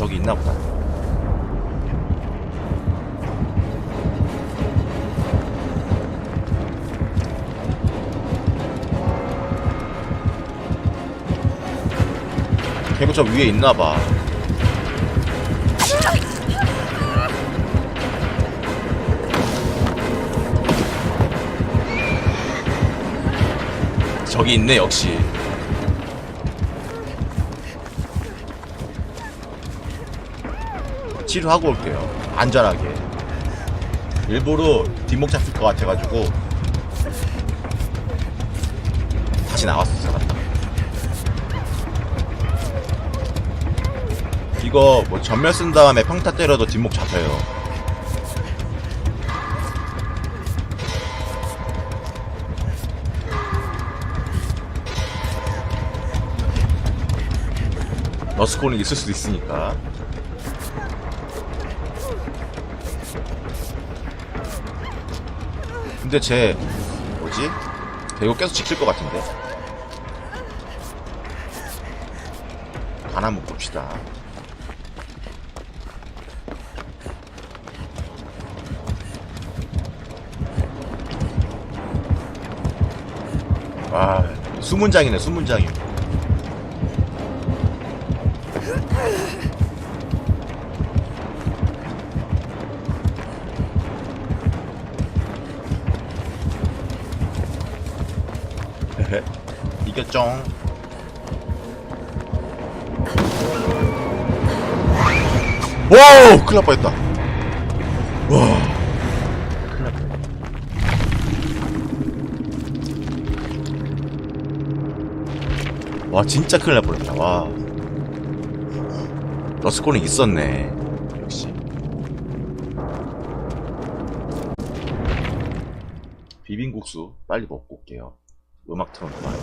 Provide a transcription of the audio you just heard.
저기 있나 보다. 걔도 저 위에 있나 봐. 저기 있네 역시. 치료하고 올게요. 안전하게. 일부러 뒷목 잡힐 것 같아가지고 다시 나왔어 갔다. 이거 뭐 전멸 쓴 다음에 평타 때려도 뒷목 잡혀요. 러스코는 있을 수도 있으니까. 근데 쟤 뭐지? 걔 이거 계속 지킬 것 같은데. 간 한번 봅시다. 아, 수문장이네, 수문장이. 이겼죠. 와, 큰일 날 뻔했다. 와, 큰일 날 뻔했다. 와, 진짜 큰일 날 뻔했다. 와. 러스코는 있었네. 역시. 비빔국수 빨리 먹고 올게요. 음악 틀어놓고.